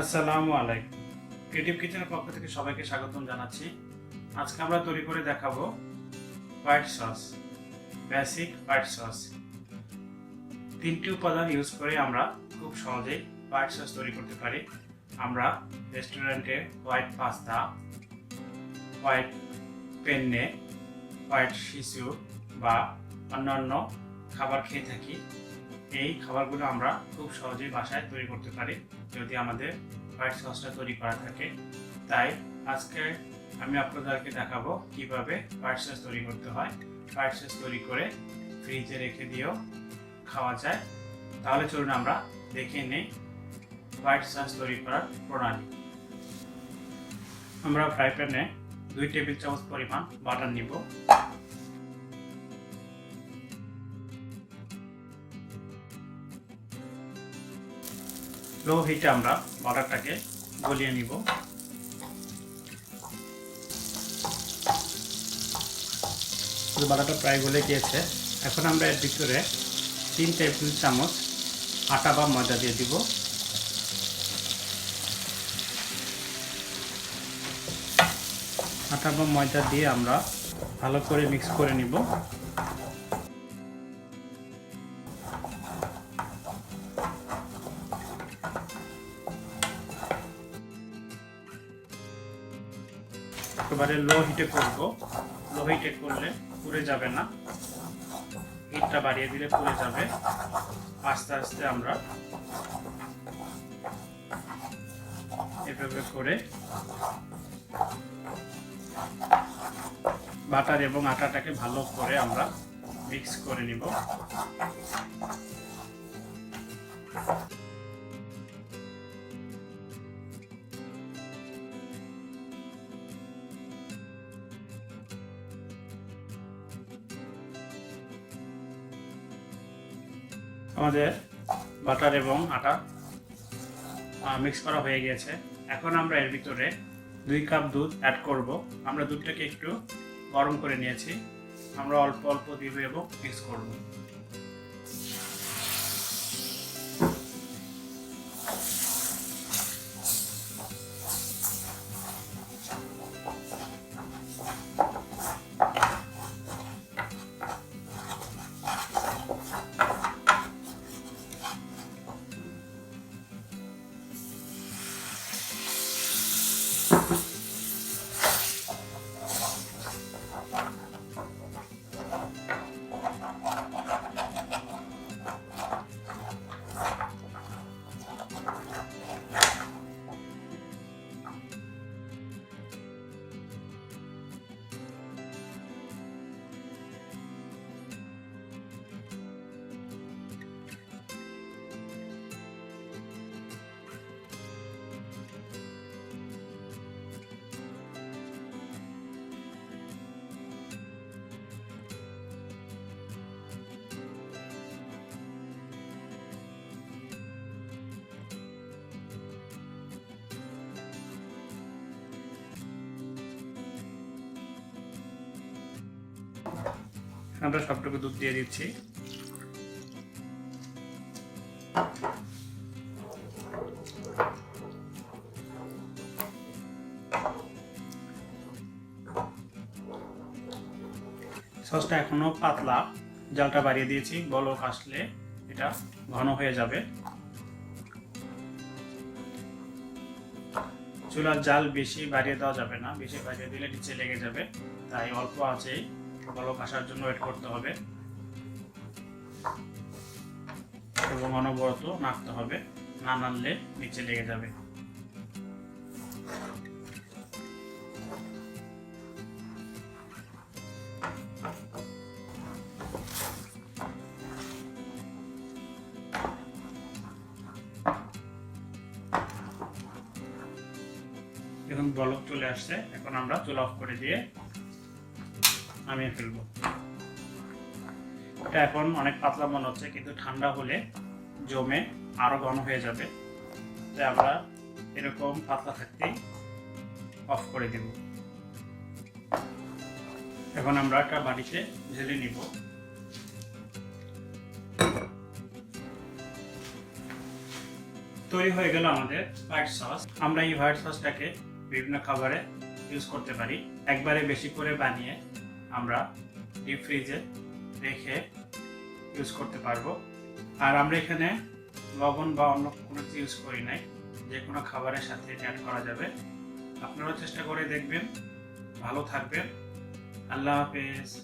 আসসালামু আলাইকুম। ক্রিয়েটিভ কিচেনের পক্ষ থেকে সবাইকে স্বাগতম জানাচ্ছি। আজকে আমরা তৈরি করে দেখাবো white sauce, basic white sauce. তিনটি উপাদান ইউজ করে আমরা খুব সহজেই হোয়াইট সস তৈরি করতে পারি। আমরা রেস্টুরেন্টে white pasta, white penne, white শিশু বা অন্যান্য খাবার খেয়ে থাকি। এই খাবারগুলো আমরা খুব সহজেই বাসায় তৈরি করতে পারি, যদি আমাদের হোয়াইট সসটা তৈরি করা থাকে। তাই আজকে আমি আপনাদেরকে দেখাবো কীভাবে হোয়াইট সস তৈরি করতে হয়। হোয়াইট সস তৈরি করে ফ্রিজে রেখে দিয়েও খাওয়া যায়। তাহলে চলুন আমরা দেখে নেই হোয়াইট সস তৈরি করার প্রণালী। আমরা ফ্রাই প্যানে দুই টেবিল চামচ পরিমাণ বাটার নিব। লো হিটে আমরা বাটারটাকে গলিয়ে নিব। বাটারটা প্রায় গলে গিয়েছে। এখন আমরা এর ভিতরে তিন টেবিল চামচ আটা বা ময়দা দিয়ে দিব। আটা বা ময়দা দিয়ে আমরা ভালো করে মিক্স করে নিব। একেবারে লো হিটে করব। লো হিটে করলে পুড়ে যাবে না। হিটটা বাড়িয়ে দিলে পুড়ে যাবে। আস্তে আস্তে আমরা এভাবে করে বাটার এবং আটাটাকে ভালো করে আমরা মিক্স করে নিব। আমাদের বাটার এবং আটা মিক্স করা হয়ে গেছে। এখন আমরা এর ভিতরে দুই কাপ দুধ অ্যাড করব। আমরা দুধটাকে একটু গরম করে নিয়েছি। আমরা অল্প অল্প দিব এবং মিক্স করব। আমরা সবটুকু দুধ দিয়ে দিচ্ছি। সসটা এখনও পাতলা। জালটা বাড়িয়ে দিয়েছি বলক আসলে এটা ঘন হয়ে যাবে। চুলার জাল বেশি বাড়িয়ে দেওয়া যাবে না, বেশি বাড়িয়ে দিলে নিচে লেগে যাবে, তাই অল্প আছেই বলক আসার জন্য ওয়েট করতে হবে। এবং অনবরত নাড়তে হবে, না নাড়লে নিচে লেগে যাবে। এখন বলক চলে আসছে। এখন আমরা চুলা অফ করে দিয়ে নামিয়ে ফেলব। এটা এখন অনেক পাতলা মনে হচ্ছে, কিন্তু ঠান্ডা হলে জমে আরও ঘন হয়ে যাবে। তাই আমরা এরকম পাতলা থাকতেই অফ করে দেব। এখন আমরা একটা বাড়িতে ঢেলে নিব। তৈরি হয়ে গেল আমাদের হোয়াইট সস আমরা এই হোয়াইট সসটাকে বিভিন্ন খাবারে ইউজ করতে পারি। একবারে বেশি করে বানিয়ে আমরা ডিপ ফ্রিজে রেখে ইউজ করতে পারব। আর আমরা এখানে লবণ বা অন্য কোনো কিছু ইউজ করি নাই। যে কোনো খাবারের সাথে অ্যাড করা যাবে। আপনারাও চেষ্টা করে দেখবেন। ভালো থাকবেন। আল্লাহ হাফেজ।